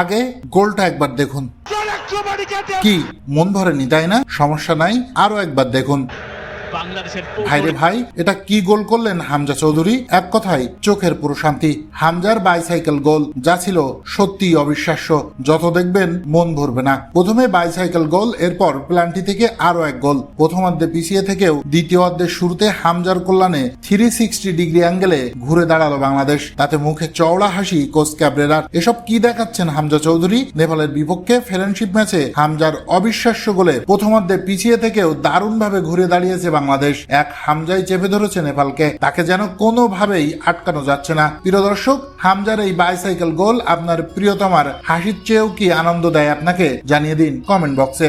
আগে গোলটা একবার দেখুন। কি মন ভরেনি তাই না? সমস্যা নাই আরও একবার দেখুন। ভাই, এটা কি গোল করলেন হামজা চৌধুরী? এক কথায়, চোখের হামজার বাইসাইকেল গোল, যা ছিল সত্যি অবিশ্বাস্য। যত দেখবেন, মন ভরবে না। প্রথমে বাইসাইকেল গোল, এরপর থেকে আরও এক গোল। প্রথমার্ধে পিছিয়ে থেকেও দ্বিতীয় অর্ধের শুরুতে হামজার কল্যাণে থ্রি সিক্সটি ডিগ্রি অ্যাঙ্গেলে ঘুরে দাঁড়াল বাংলাদেশ। তাতে মুখে চওড়া হাসি, কোচ ক্যাবরেরার। এসব কি দেখাচ্ছেন হামজা চৌধুরী? নেপালের বিপক্ষে ফ্রেন্ডশিপ ম্যাচে হামজার অবিশ্বাস্য গোলে প্রথমার্ধে পিছিয়ে থেকেও দারুণভাবে ঘুরে দাঁড়িয়েছে বাংলাদেশ। এক হামজাই চেপে ধরেছে নেপালকে। তাকে যেন কোনোভাবেই আটকানো যাচ্ছে না। প্রিয় দর্শক, হামজার এই বাইসাইকেল গোল আপনার প্রিয়তমার হাসির চেয়েও কি আনন্দ দেয় আপনাকে? জানিয়ে দিন কমেন্ট বক্সে